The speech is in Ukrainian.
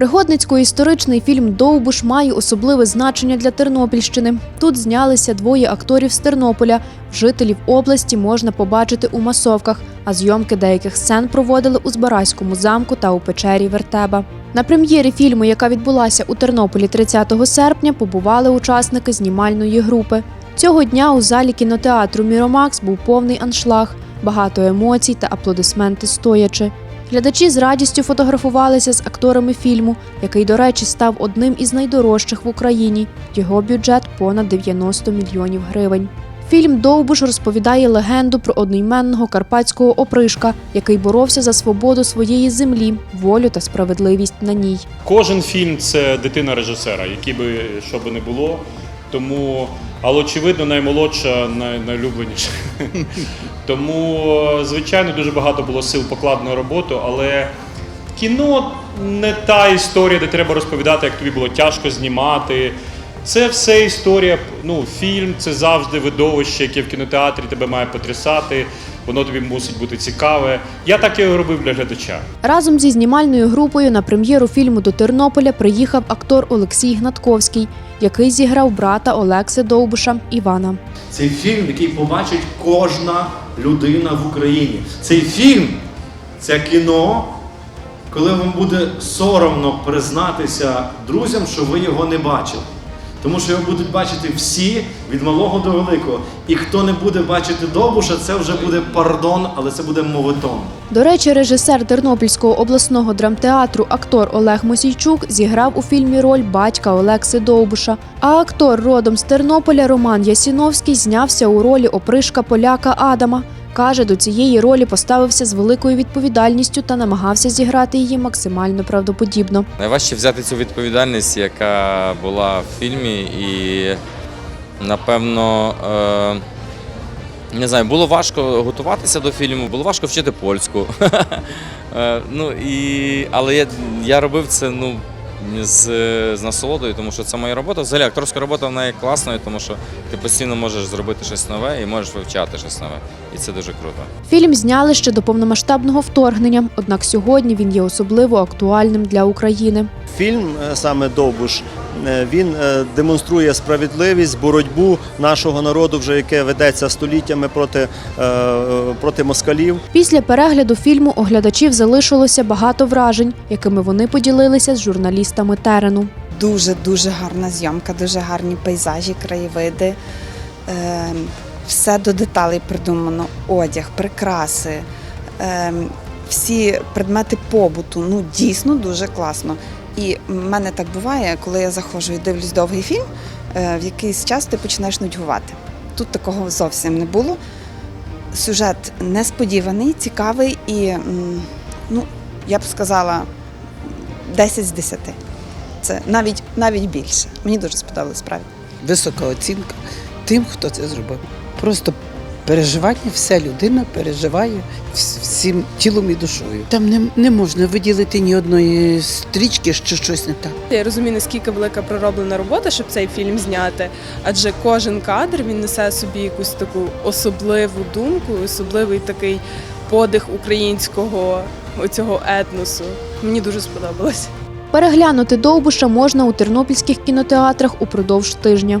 Пригодницько-історичний фільм Довбуш має особливе значення для Тернопільщини. Тут знялися двоє акторів з Тернополя. Жителів області можна побачити у масовках, а зйомки деяких сцен проводили у Збаразькому замку та у печері Вертеба. На прем'єрі фільму, яка відбулася у Тернополі 30 серпня, побували учасники знімальної групи. Цього дня у залі кінотеатру Міромакс був повний аншлаг, багато емоцій та аплодисменти стоячи. Глядачі з радістю фотографувалися з акторами фільму, який, до речі, став одним із найдорожчих в Україні. Його бюджет понад 90 мільйонів гривень. Фільм Довбуш розповідає легенду про одноіменного карпатського опришка, який боровся за свободу своєї землі, волю та справедливість на ній. Кожен фільм це дитина режисера, який би що би не було. Тому, але очевидно, наймолодша, най, найлюбленіша. Тому, звичайно, дуже багато було сил покладено роботу, але кіно не та історія, де треба розповідати, як тобі було тяжко знімати. Це все історія. Ну, фільм це завжди видовище, яке в кінотеатрі тебе має потрясати. Воно тобі мусить бути цікаве. Я так і робив для глядача. Разом зі знімальною групою на прем'єру фільму до Тернополя приїхав актор Олексій Гнатковський, який зіграв брата Олекси Довбуша Івана. Цей фільм, який побачить кожна людина в Україні. Цей фільм це кіно, коли вам буде соромно признатися друзям, що ви його не бачили. Тому що його будуть бачити всі від малого до великого. І хто не буде бачити Довбуша, це вже буде пардон, але це буде моветон. До речі, режисер Тернопільського обласного драмтеатру актор Олег Мосійчук зіграв у фільмі роль батька Олекси Довбуша. А актор родом з Тернополя Роман Ясіновський знявся у ролі опришка поляка Адама. Каже, до цієї ролі поставився з великою відповідальністю та намагався зіграти її максимально правдоподібно. Найважче взяти цю відповідальність, яка була в фільмі, і напевно. Е... Не знаю, було важко готуватися до фільму, було важко вчити польську. Е, ну, і... Але я, я робив це ну, з, з насолодою, тому що це моя робота. Взагалі акторська робота вона є класною, тому що ти постійно можеш зробити щось нове і можеш вивчати щось нове. І це дуже круто. Фільм зняли ще до повномасштабного вторгнення, однак сьогодні він є особливо актуальним для України. Фільм е, саме Довбуш він е, демонструє справедливість, боротьбу нашого народу, вже яке ведеться століттями проти, е, проти москалів. Після перегляду фільму у глядачів залишилося багато вражень, якими вони поділилися з журналістами терену. Дуже дуже гарна зйомка, дуже гарні пейзажі, краєвиди. Е, все до деталей придумано. Одяг, прикраси, е, всі предмети побуту. Ну дійсно дуже класно. І в мене так буває, коли я заходжу і дивлюсь довгий фільм, е, в якийсь час ти починаєш нудьгувати. Тут такого зовсім не було. Сюжет несподіваний, цікавий і, ну, я б сказала, 10 з 10. Це навіть навіть більше. Мені дуже сподобалось справді. висока оцінка тим, хто це зробив. Просто переживання, вся людина переживає всім тілом і душою. Там не, не можна виділити ні одної стрічки, що щось не так. Я розумію, наскільки велика пророблена робота, щоб цей фільм зняти. Адже кожен кадр він несе собі якусь таку особливу думку, особливий такий подих українського оцього етносу. Мені дуже сподобалось. Переглянути Довбуша можна у тернопільських кінотеатрах упродовж тижня.